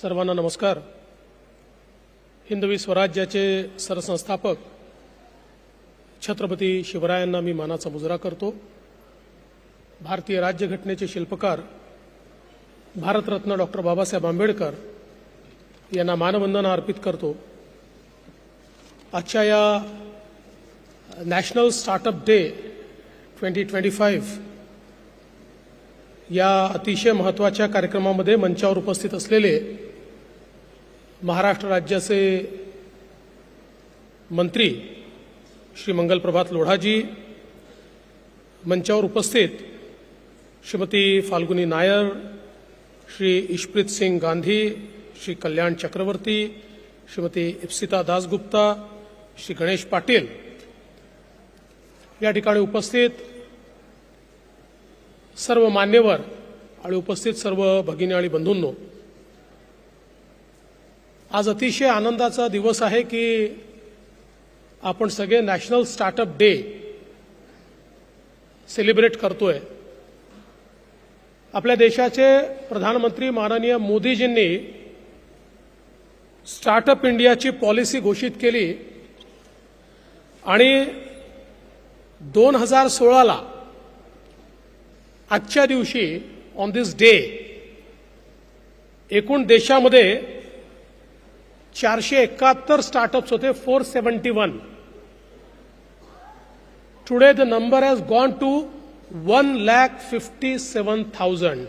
सर्वांना नमस्कार. हिंदवी स्वराज्याचे सरसंस्थापक छत्रपती शिवरायांना मी मानाचा मुजरा करतो. भारतीय राज्यघटनेचे शिल्पकार भारतरत्न डॉक्टर बाबासाहेब आंबेडकर यांना मानवंदना अर्पित करतो. आजच्या या national startup day twenty twenty five या अतिशय महत्त्वाच्या कार्यक्रमामध्ये मंचावर उपस्थित असलेले महाराष्ट्र राज्याचे मंत्री श्री मंगलप्रभात लोढाजी मंचावर उपस्थित श्रीमती फाल्गुनी नायर श्री इशप्रीत सिंग गांधी श्री कल्याण चक्रवर्ती श्रीमती इप्सिता दासगुप्ता श्री गणेश पाटील या ठिकाणी उपस्थित सर्व मान्यवर आणि उपस्थित सर्व भगिनी आणि बंधूंनो आज अतिशय आनंदाचा दिवस आहे की आपण सगळे नॅशनल स्टार्टअप डे सेलिब्रेट करतोय. आपल्या देशाचे प्रधानमंत्री माननीय मोदीजींनी स्टार्टअप इंडियाची पॉलिसी घोषित केली आणि दोन हजार सोळाला आजच्या दिवशी ऑन दिस डे एकूण देशामध्ये चारशे एकाहत्तर स्टार्टअप्स होते four seventy one today the number has gone to one lakh fifty seven thousand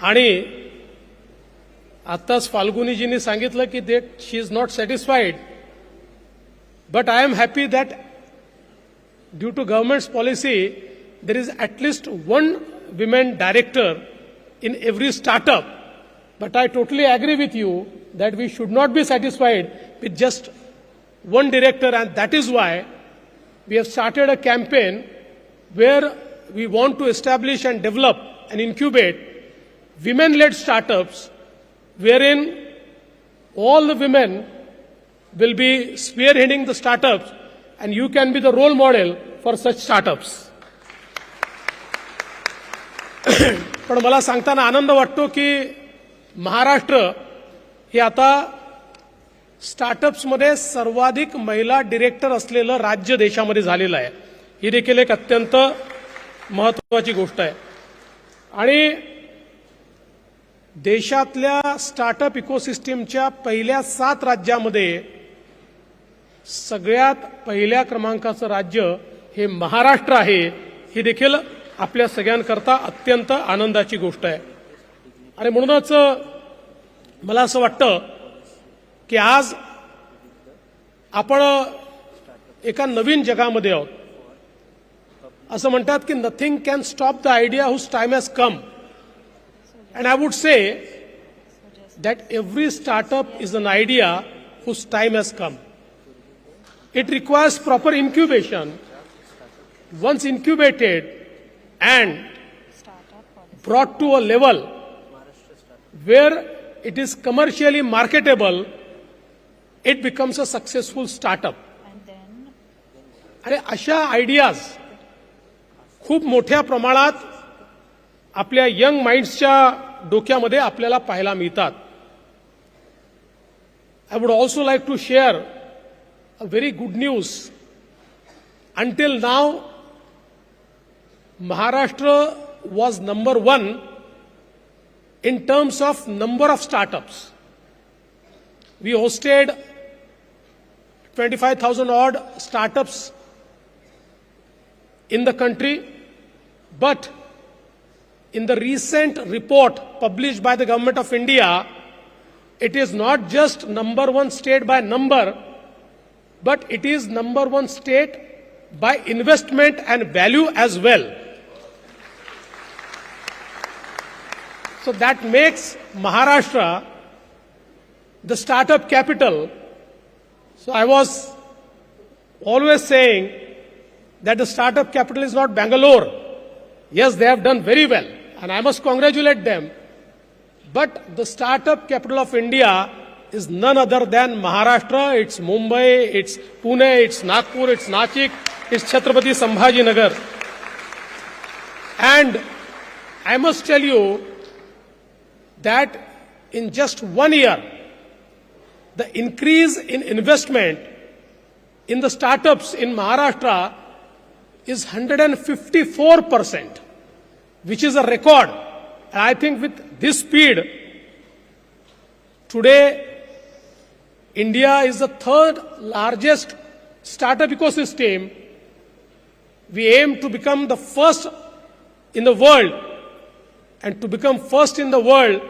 आणि आत्ताच फाल्गुनीजींनी सांगितलं की that she is not satisfied but I am happy that due to government's policy there is at least one women director in every startup. But I totally agree with you that we should not be satisfied with just one director, and that is why we have started a campaign where we want to establish and develop and incubate women led startups wherein all the women will be spearheading the startups and you can be the role model for such startups. पण मला सांगताना आनंद वाटतो की महाराष्ट्र हे आता स्टार्टअप्समध्ये सर्वाधिक महिला director असलेलं राज्य देशामध्ये झालेलं आहे. ही देखील एक अत्यंत महत्वाची गोष्ट आहे. आणि देशातल्या स्टार्टअप इकोसिस्टीमच्या पहिल्या सात राज्यामध्ये सगळ्यात पहिल्या क्रमांकाचं राज्य हे महाराष्ट्र आहे. ही देखील आपल्या सगळ्यांकरता अत्यंत आनंदाची गोष्ट आहे. आणि म्हणूनच मला असं वाटतं की आज आपण एका नवीन जगामध्ये आहोत. असं म्हणतात की nothing can stop the idea whose time has come and I would say that every startup is an idea whose time has come it requires proper incubation once incubated and brought to a level where it is commercially marketable, it becomes a successful startup. अरे अशा ideas खूप मोठ्या प्रमाणात आपल्या young माइंड्सच्या डोक्यामध्ये आपल्याला पाहायला मिळतात I would also like to share a very good news until now Maharashtra was number one in terms of number of startups. We hosted 25,000 odd startups in the country, but in the recent report published by the government of India, it is not just number one state by number, but it is number one state by investment and value as well. So that makes Maharashtra the startup capital. So I was always saying that the startup capital is not Bangalore. Yes, they have done very well, and I must congratulate them. But the startup capital of India is none other than Maharashtra, it's Mumbai, it's Pune, it's Nagpur, it's Nashik, it's Chhatrapati Sambhajinagar. And I must tell you that in just one year, the increase in investment in the startups in Maharashtra is 154%, which is a record. And I think with this speed, today India is the third largest startup ecosystem. We aim to become the first in the world. And to become first in the world,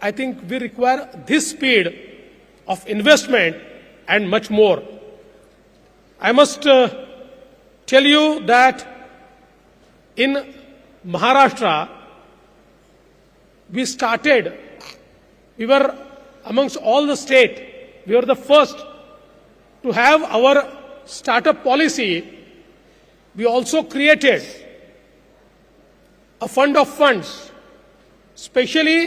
I think we require this speed of investment and much more. I must uh, tell you that in Maharashtra, we started, we were amongst all the state, we were the first to have our startup policy. We also created a fund of funds, especially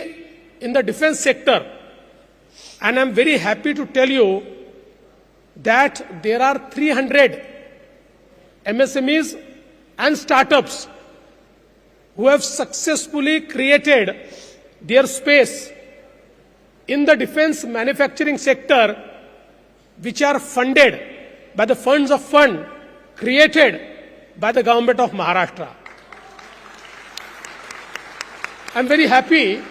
in the defense sector. And I'm very happy to tell you that there are 300 MSMEs and startups who have successfully created their space in the defense manufacturing sector which are funded by the funds of fund created by the government of Maharashtra. I'm very happy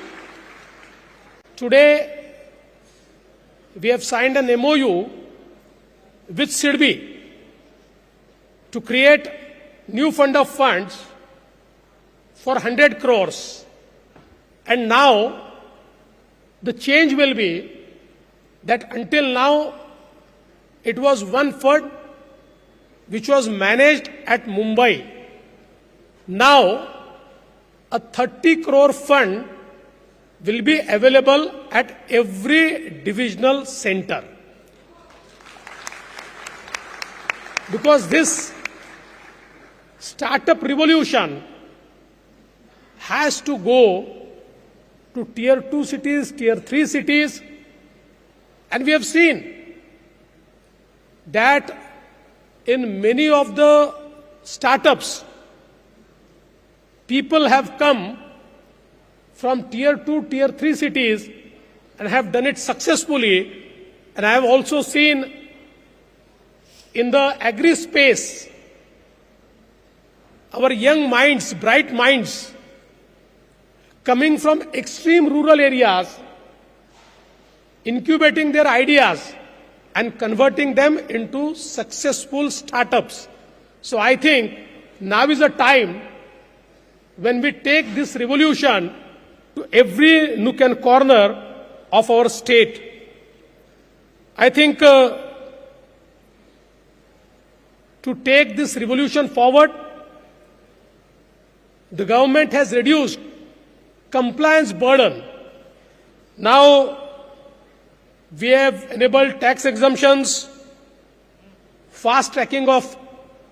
today we have signed an MOU with SIDBI to create new fund of funds for 100 crores. And now the change will be that until now it was one fund which was managed at Mumbai. Now a 30 crore fund will be available at every divisional center. Because this startup revolution has to go to tier 2 cities, tier 3 cities, and we have seen that in many of the startups, people have come from tier 2, tier 3 cities and have done it successfully. And I have also seen in the agri space, our young minds, bright minds, coming from extreme rural areas, incubating their ideas and converting them into successful startups. So I think now is the time when we take this revolution to every nook and corner of our state. I think uh, to take this revolution forward, the government has reduced compliance burden. Now we have enabled tax exemptions, fast tracking of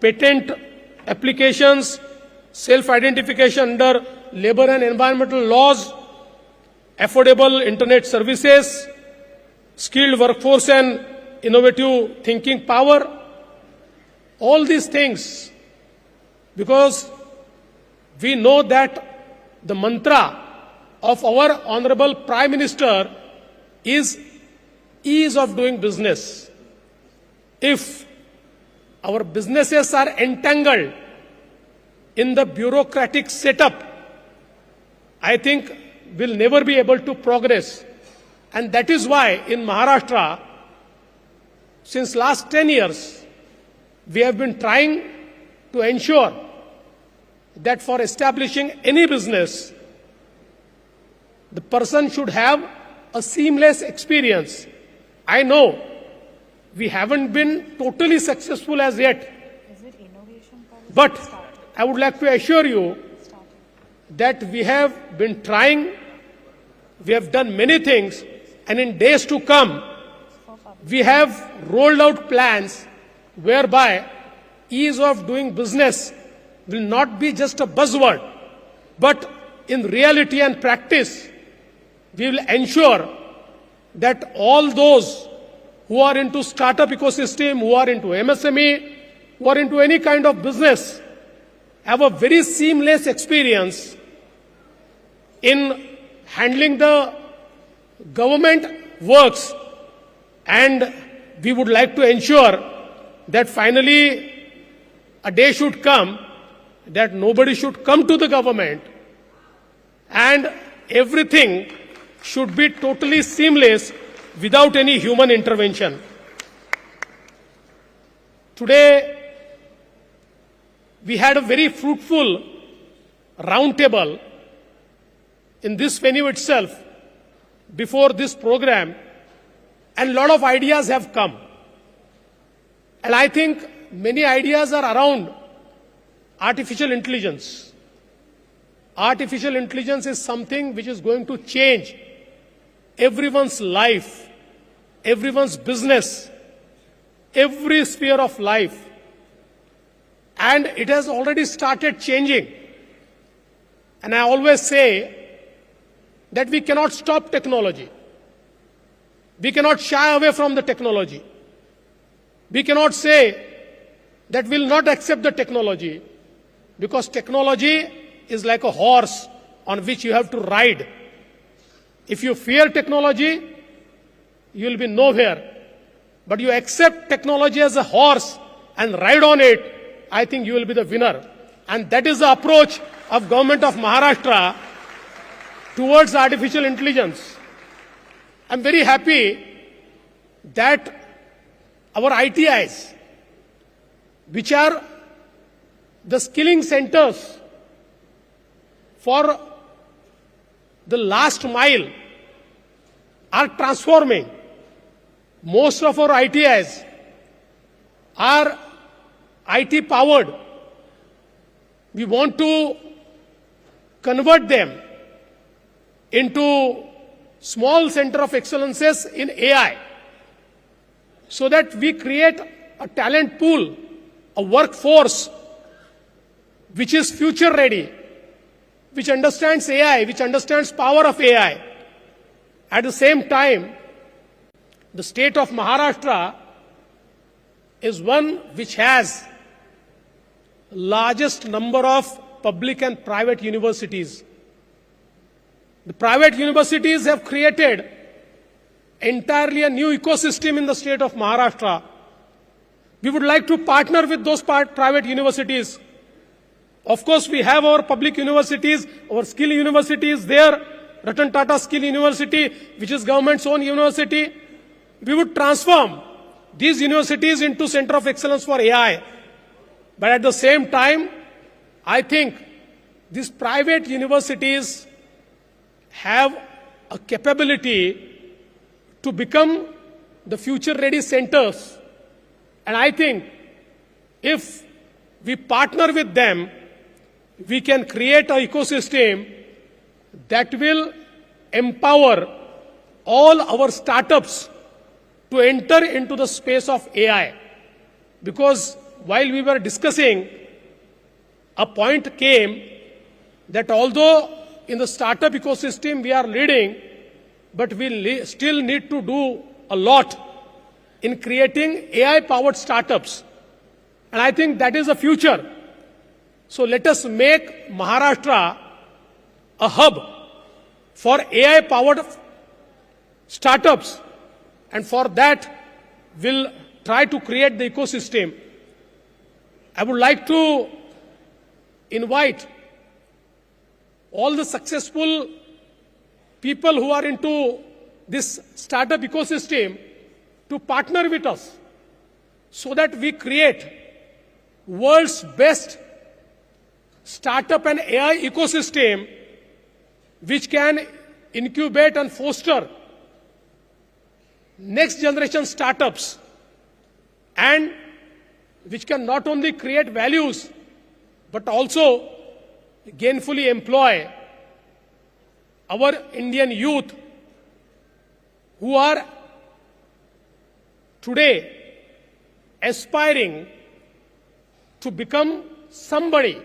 patent applications, self-identification under labor and environmental laws, affordable internet services, skilled workforce and innovative thinking power. All these things because we know that the mantra of our honorable prime minister is ease of doing business. If our businesses are entangled in the bureaucratic setup, I think we'll never be able to progress. And that is why in Maharashtra, since last 10 years, we have been trying to ensure that for establishing any business, the person should have a seamless experience. I know we haven't been totally successful as yet, Is it innovation policy? but I would like to assure you that we have been trying, we have done many things, and in days to come, we have rolled out plans whereby ease of doing business will not be just a buzzword, but in reality and practice, we will ensure that all those who are into startup ecosystem, who are into MSME, who are into any kind of business, have a very seamless experience in handling the government works and we would like to ensure that finally a day should come that nobody should come to the government and everything should be totally seamless without any human intervention. Today, we had a very fruitful roundtable in this venue itself before this program, and a lot of ideas have come. And I think many ideas are around artificial intelligence. Artificial intelligence is something which is going to change everyone's life, everyone's business, every sphere of life. And it has already started changing. And I always say that we cannot stop technology. We cannot shy away from the technology. We cannot say that we'll not accept the technology because technology is like a horse on which you have to ride. If you fear technology, you will be nowhere. But you accept technology as a horse and ride on it, I think you will be the winner. And that is the approach of government of Maharashtra towards artificial intelligence. I'm very happy that our ITIs, which are the skilling centers for the last mile, are transforming. Most of our ITIs are IT powered. We want to convert them into small center of excellences in AI so that we create a talent pool, a workforce which is future ready, which understands AI, which understands power of AI. At the same time, the state of Maharashtra is one which has largest number of public and private universities. The private universities have created entirely a new ecosystem in the state of Maharashtra. We would like to partner with those private universities. Of course, we have our public universities, our skill universities there, Ratan Tata Skill University, which is government's own university. We would transform these universities into center of excellence for AI. But at the same time, I think these private universities have a capability to become the future ready centers. And I think if we partner with them, we can create an ecosystem that will empower all our startups to enter into the space of AI. Because while we were discussing, a point came that although in the startup ecosystem we are leading, but we still need to do a lot in creating AI powered startups. And I think that is the future. So let us make Maharashtra a hub for AI powered startups. And for that, we'll try to create the ecosystem. I would like to invite all the successful people who are into this startup ecosystem to partner with us so that we create world's best startup and AI ecosystem which can incubate and foster next generation startups and which can not only create values but also gainfully employ our Indian youth who are today aspiring to become somebody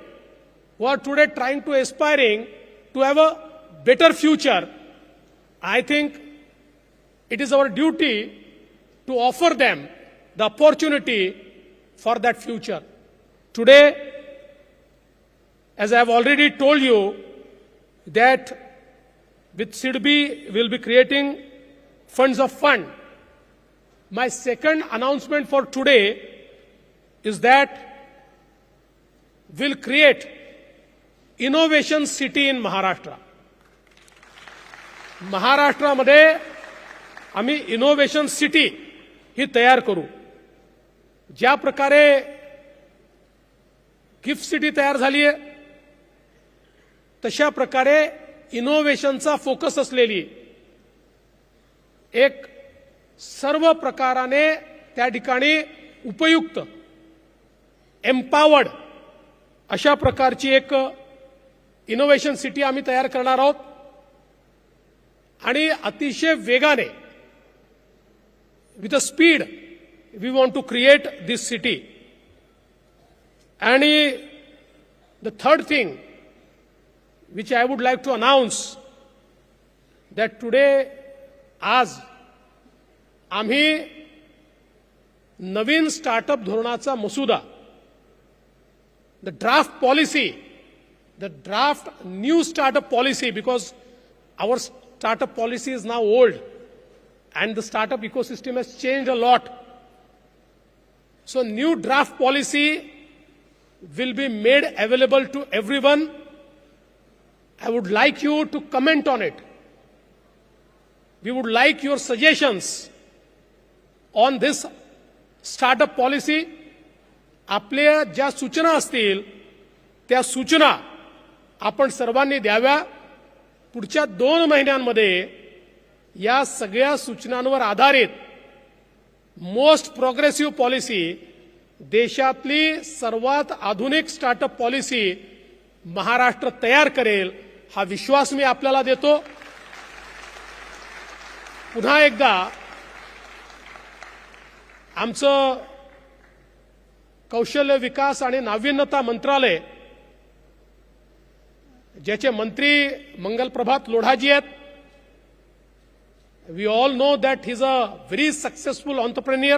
who are today trying to aspiring to have a better future. I think it is our duty to offer them the opportunity for that future today as I have already told you, that with SIDBI we'll be creating funds of fund. My second announcement for today is that we'll create innovation city in Maharashtra. महाराष्ट्रामध्ये आम्ही innovation city ही तयार करू ज्या प्रकारे gift city तयार झाली आहे तशा प्रकारे इनोव्हेशनचा फोकस असलेली एक सर्व प्रकाराने त्या ठिकाणी उपयुक्त एम्पावर्ड अशा प्रकारची एक इनोव्हेशन सिटी आम्ही तयार करणार आहोत. आणि अतिशय वेगाने with a speed we want to create this city आणि the third thing which I would like to announce that today आज आम्ही नवीन स्टार्टअप धोरणाचा मसुदा the draft policy the draft new startup policy because our startup policy is now old and the startup ecosystem has changed a lot. So new draft policy will be made available to everyone. I would like you to comment on it. We would like your suggestions on this startup policy. आपल्या ज्या सूचना असतील त्या सूचना आपण सर्वांनी द्याव्या पुढच्या दोन महिन्यांमध्ये या सगळ्या सूचनांवर आधारित मोस्ट प्रोग्रेसिव्ह पॉलिसी देशातली सर्वात आधुनिक स्टार्टअप पॉलिसी महाराष्ट्र तयार करेल हा विश्वास मी आपल्याला देतो. पुन्हा एकदा आमचं कौशल्य विकास आणि नाविन्यता मंत्रालय ज्याचे मंत्री मंगलप्रभात लोढाजी आहेत we all know that he's a uh successful successful He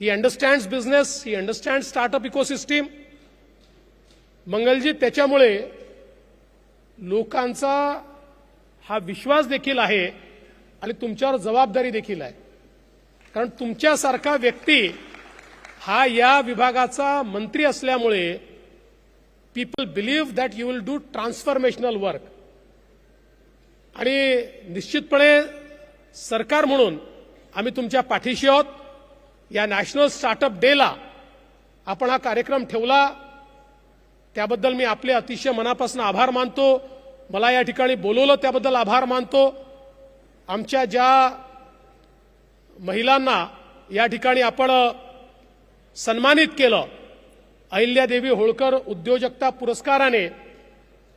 he understands business he understand startup ecosystem Mangal ji त्याच्यामुळे लोकांचा हा विश्वास देखील आहे आणि तुमच्यावर जबाबदारी देखील आहे. कारण तुमच्यासारखा व्यक्ती हा या विभागाचा मंत्री असल्यामुळे people believe that you will do transformational work आणि निश्चितपणे सरकार म्हणून आम्ही तुमच्या पाठीशी आहोत. या नॅशनल स्टार्टअप डेला आपण हा कार्यक्रम ठेवला. त्याबद्दल मी आपले अतिशय मनापासून आभार मानतो. मला या ठिकाणी बोलवलं त्याबद्दल आभार मानतो. आमच्या ज्या महिलांना या ठिकाणी आपण सन्मानित केलं अहिल्यादेवी होळकर उद्योजकता पुरस्काराने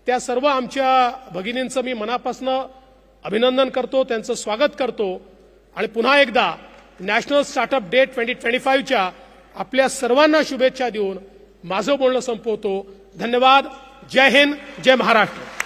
त्या सर्व आमच्या भगिनींचं मी मनापासून अभिनंदन करतो त्यांचं स्वागत करतो. आणि पुन्हा एकदा national startup day twenty twenty फाईव्हच्या आपल्या सर्वांना शुभेच्छा देऊन माझं बोलणं संपवतो. धन्यवाद. जय हिंद जय महाराष्ट्र.